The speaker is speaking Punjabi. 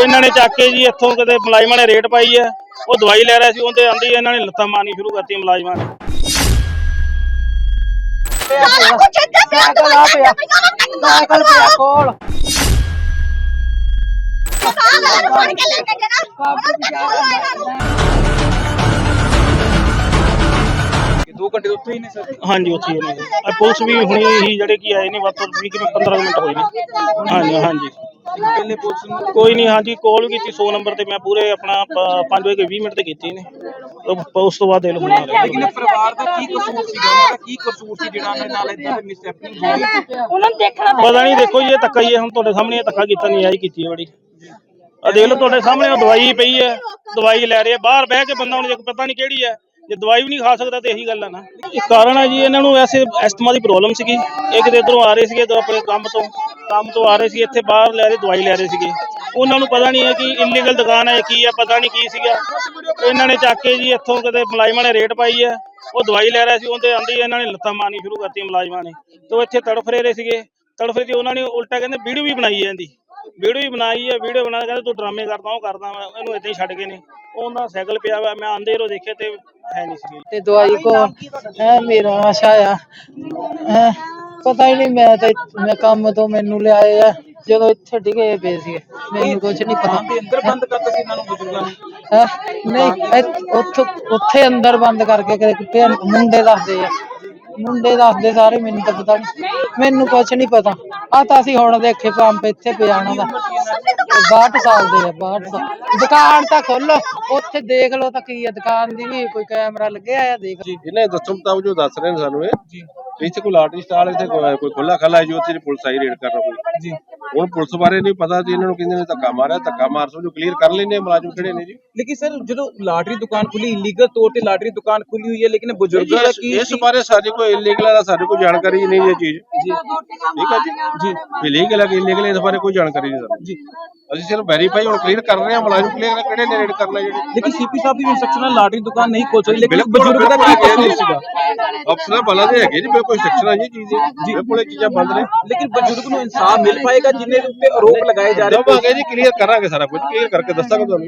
ਇਹਨਾਂ ਨੇ ਚੱਕ ਕੇ ਜੀ ਇੱਥੋਂ ਕਿਤੇ ਮੁਲਾਜ਼ਮਾਂ ਨੇ ਰੇਟ ਪਾਈ ਹੈ ਉਹ ਦਵਾਈ ਲੈ ਰਿਹਾ ਸੀ ਉਹਦੇ ਆਂਦੀ ਇਹਨਾਂ ਨੇ ਲੱਤਾਂ ਮਾਰਨੀ ਸ਼ੁਰੂ ਕਰਤੀ ਮੁਲਾਜ਼ਮਾਂ ਨੇ। ਸਾਰਾ ਕੁਝ ਇੱਥੇ ਪਿਆ ਦਵਾਈਆਂ ਤੇ ਸਾਈਕਲ ਪਿਆ ਕੋਲ। ਸਾਰਾ ਨੂੰ ਫੜ ਕੇ ਲੈ ਕੇ ਜਾਣਾ ਦੋ ਘੰਟੇ ਤੋਂ ਉੱਥੇ ਹੀ ਨੇ ਸਰ? ਹਾਂਜੀ ਉੱਥੇ ਹੀ ਨੇ। ਪੁਲਿਸ ਵੀ ਹੁਣੀ ਹੀ ਜਿਹੜੇ ਕੀ ਆਏ ਨੇ ਵੱਧ ਤੋਂ ਵੀਹ ਕਿਵੇਂ 15 ਕੁ ਮਿੰਟ ਹੋਏ ਨੇ। ਹਾਂਜੀ ਹਾਂਜੀ। ਪਹਿਲੇ ਪੁਲਿਸ ਨੂੰ ਕੋਈ ਨਹੀਂ ਹਾਂਜੀ ਕਾਲ ਕੀਤੀ 100 ਨੰਬਰ ਤੇ ਮੈਂ ਪੂਰੇ ਆਪਣਾ 5 ਵਜੇ 20 ਮਿੰਟ ਤੇ ਕੀਤੀ ਨੇ ਉਹ- ਉਸ ਤੋਂ ਬਾਅਦ ਦੇ ਲੋ ਹੁਣ ਆ ਰਿਹਾ ਲੇਕਿਨ ਪਰਿਵਾਰ ਦਾ ਕੀ ਕਸੂਰ ਸੀ ਉਹਨਾਂ ਦਾ ਕੀ ਕਸੂਰ ਸੀ ਜਿਹੜਾ ਉਹਨਾਂ ਨਾਲ ਇਦਾਂ ਦੀ ਮਿਸਹੈਪਨਿੰਗ ਹੋਈ ਉਹਨਾਂ ਨੂੰ ਦੇਖਣਾ ਪਤਾ ਨਹੀਂ ਦੇਖੋ ਜੀ ਇਹ ਧੱਕਾ ਹੀ ਹੈ ਹੁਣ ਤੁਹਾਡੇ ਸਾਹਮਣੇ ਇਹ ਧੱਕਾ ਕੀਤਾ ਨਹੀਂ ਆਈ ਕੀਤੀ ਹੈ ਬੜੀ। ਆ ਦੇਖ ਲਓ ਤੁਹਾਡੇ ਸਾਹਮਣੇ ਉਹ ਦਵਾਈ ਪਈ ਹੈ ਦਵਾਈ ਲੈ ਰਹੇ ਆ ਬਾਹਰ ਬਹਿ ਕੇ ਬੰਦਾ ਹੁਣ ਜੇ ਪਤਾ ਨਹੀਂ ਕਿਹੜੀ ਹੈ ਜੇ ਦਵਾਈ ਵੀ ਨਹੀਂ ਖਾ ਸਕਦਾ ਤੇ ਇਹੀ ਗੱਲ ਹੈ ਨਾ। ਇਹ ਕਾਰਨ ਹੈ ਜੀ ਇਹਨਾਂ ਨੂੰ ਵੈਸੇ ਐਸਥਮਾ ਦੀ ਪ੍ਰੋਬਲਮ ਸੀਗੀ ਇਹ ਕਿਤੇ ਇਧਰੋਂ ਆ ਰਹੇ ਸੀਗੇ ਤਾਂ ਆਪਣੇ ਕੰਮ ਤੋਂ। ਕੰਮ ਤੋਂ ਆ ਰਹੇ ਸੀ, ਇੱਥੇ ਬਾਹਰ ਲੈ ਰਹੇ, ਦਵਾਈ ਲੈ ਰਹੇ ਸੀਗੇ। ਉਹਨਾਂ ਨੂੰ ਪਤਾ ਨਹੀਂ ਹੈ ਕਿ ਇਲੀਗਲ ਦੁਕਾਨ ਹੈ ਕੀ ਹੈ, ਪਤਾ ਨਹੀਂ ਕੀ ਸੀਗਾ। ਇਹਨਾਂ ਨੇ ਚੱਕ ਕੇ ਜੀ, ਇੱਥੋਂ ਕਿਤੇ ਮੁਲਾਜ਼ਮਾਂ ਨੇ ਰੇਟ ਪਾਈ ਹੈ। ਉਹ ਦਵਾਈ ਲੈ ਰਿਹਾ ਸੀ, ਉਹਦੇ ਆਂਦੀ ਇਹਨਾਂ ਨੇ ਲੱਤਾਂ ਮਾਰਨੀ ਸ਼ੁਰੂ ਕਰਤੀ ਮੁਲਾਜ਼ਮਾਂ ਨੇ। ਤੇ ਉਹ ਇੱਥੇ ਤੜਫ ਰਹੇ ਸੀਗੇ। ਤੜਫੇ ਤੇ ਉਹਨਾਂ ਨੇ ਉਲਟਾ ਕਹਿੰਦੇ, ਵੀਡੀਓ ਵੀ ਬਣਾਈ ਹੈ ਵੀਡੀਓ ਵੀ ਬਣਾਈ ਹੈ, ਵੀਡੀਓ ਬਣਾ ਕੇ ਕਹਿੰਦੇ, ਤੂੰ ਡਰਾਮੇ ਕਰਦਾ, ਉਹ ਕਰਦਾ, ਮੈਂ ਇਹਨੂੰ ਏਦਾਂ ਹੀ ਛੱਡ ਕੇ ਨੇ। ਉਹਨਾਂ ਸਾਈਕਲ ਪਿਆ ਵਾ ਮੈਂ ਆਂਦੇ ਰੋ ਦੇਖੇ ਤੇ ਹੈ ਨਹੀਂ ਸੀ ਤੇ ਦਵਾਈ ਕੋ ਹੈ, ਮੇਰਾ ਆਸ਼ਾ ਆ। ਪਤਾ ਹੀ ਨਹੀਂ ਮੈਂ ਤੇ ਮੈਂ ਕੰਮ ਤੋਂ ਮੈਨੂੰ ਲਿਆਏ ਆ। ਜਦੋਂ ਇੱਥੇ ਡਿੱਗੇ ਪਏ ਸੀ ਮੈਨੂੰ ਕੁਝ ਨਹੀਂ ਪਤਾ। ਦੇ ਅੰਦਰ ਬੰਦ ਕਰਤਾ ਸੀ ਇਹਨਾਂ ਨੂੰ ਬਜ਼ੁਰਗਾਂ ਨੂੰ? ਹੈਂ? ਨਹੀਂ ਇੱਥ- ਉੱਥੋਂ ਉੱਥੇ ਅੰਦਰ ਬੰਦ ਕਰਕੇ ਕਿਤੇ ਕਿਤੇ ਮੁੰਡੇ ਦੱਸਦੇ ਆ। ਮੁੰਡੇ ਦੱਸਦੇ ਸਾਰੇ ਮੈਨੂੰ ਤਾਂ ਪਤਾ ਨਹੀਂ ਮੈਨੂੰ ਕੁਝ ਨਹੀਂ ਪਤਾ। ਆ ਤਾਂ ਅਸੀਂ ਹੁਣ ਦੇਖੇ ਪੰਪ ਇੱਥੇ ਪਿਆ ਉਹਨਾਂ ਦਾ। 62 ਸਾਲ ਦੇ ਆ 62 ਸਾਲ। ਦੁਕਾਨ ਤਾਂ ਖੋਲੋ ਉੱਥੇ ਦੇਖ ਲਓ ਤਾਂ ਕੀ ਆ। ਦੁਕਾਨ ਦੀ ਵੀ ਕੋਈ ਕੈਮਰਾ ਲੱਗਿਆ ਆ ਦੇਖ ਇਹਨੇ ਦੱਸਣ ਮੁਤਾਬਕ ਜੋ ਦੱਸ ਰਹੇ ਨੇ ਸਾਨੂੰ ਇਹ। ਇੱਥੇ ਕੋਈ ਲਾਟਰੀ ਸਟਾਲ ਇੱਥੇ ਕੋਈ ਕੋਈ ਖੁੱਲਾ ਖੱਲਾ ਹੈ ਜੋ ਉੱਥੇ ਪੁਲਿਸ ਆਈ ਰੇਡ ਕਰਨ ਕੋਈ। ਜੀ। ਹੁਣ ਪੁਲਿਸ ਬਾਰੇ ਨਹੀਂ ਪਤਾ ਜੀ ਇਹਨਾਂ ਨੂੰ ਕਹਿੰਦੇ ਨੇ ਧੱਕਾ ਮਾਰਿਆ ਧੱਕਾ ਮਾਰ ਸਮਝੋ ਕਲੀਅਰ ਕਰ ਲੈਣੇ ਮੁਲਾਜ਼ਮ ਕਿਹੜੇ ਨੇ ਜੀ। ਲੇਕਿਨ ਸਰ ਜਦੋਂ ਲਾਟਰੀ ਦੁਕਾਨ ਖੁੱਲੀ ਇਲੀਗਲ ਤੌਰ ਤੇ ਲਾਟਰੀ ਦੁਕਾਨ ਖੁੱਲੀ ਹੋਈ ਹੈ ਲੇਕਿਨ ਬਜ਼ੁਰਗਾਂ ਦਾ ਕੀ ਇਸ ਬਾਰੇ ਸਾਡੀ ਕੋਈ ਇਲੀਗਲ ਦਾ ਸਾਡੇ ਕੋਲ ਜਾਣਕਾਰੀ ਨਹੀਂ ਇਹ ਚੀਜ਼। ਠੀਕ ਹੈ ਜੀ। ਜੀ। ਇਲੀਗਲ ਹੈ ਕਿ ਇਲੀਗਲ ਇਸ ਬਾਰੇ ਕੋਈ ਜਾਣਕਾਰੀ ਨਹੀਂ ਸਾਨੂੰ। ਜੀ। ਅਸੀਂ ਸਿਰਫ ਵੈਰੀਫਾਈ ਹੁਣ ਕਲੀਅਰ ਕਰ ਰਹੇ ਹਾਂ ਮੁਲਾਜ਼ਮ ਕਲੀਅਰ ਕਿਹੜੇ ਨੇ ਰੇਡ ਕਰਨਾ ਜਿਹੜੇ। ਲੇਕਿਨ ਸੀਪੀ ਸਾਹਿਬ ਦੀ ਇਨਸਟਰਕਸ਼ਨ ਨਾਲ ਲਾਟਰੀ ਦੁਕਾਨ ਨਹੀਂ ਖੋਲ ਸਕਦੀ ਲੇਕਿਨ ਬਜ਼ੁਰਗ ਦਾ ਕੀ ਕਸੂਰ। ਸੀਗਾ? ਅਫਸਰਾਂ ਬਲਾ ਦੇ ਹੈਗੇ ਜੀ ਬਿਲਕੁਲ ਸੈਕਸ਼ਨ ਹੈ ਜੀ ਚੀਜ਼ ਜੀ। ਬਿਲਕੁਲ ਇਹ ਚੀਜ਼ਾਂ ਬੰਦ ਨੇ। ਲੇਕਿਨ ਬਜ਼ੁਰਗ ਨੂੰ ਇਨਸਾਫ ਮਿਲ ਪਾਏਗਾ ਜਿੰਨੇ ਦੇ ਉੱਤੇ ਆਰੋਪ ਲਗਾਏ ਜਾ ਰਹੇ ਦਵਾਂਗੇ ਜੀ ਕਲੀਅਰ ਕਰਾਂਗੇ ਸਾਰਾ ਕੁਝ ਕਲੀਅਰ ਕਰਕੇ ਦੱਸਾਂਗੇ ਤੁਹਾਨੂੰ।